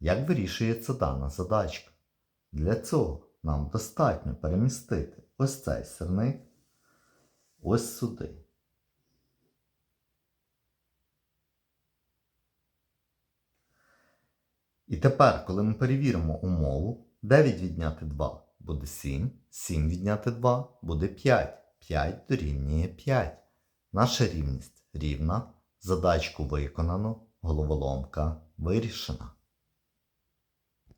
Як вирішується дана задачка? Для цього нам достатньо перемістити ось цей сирник ось сюди. І тепер, коли ми перевіримо умову, 9 відняти 2 буде 7, 7 відняти 2 буде 5, 5 дорівнює 5. Наша рівність рівна, задачку виконано, головоломка вирішена.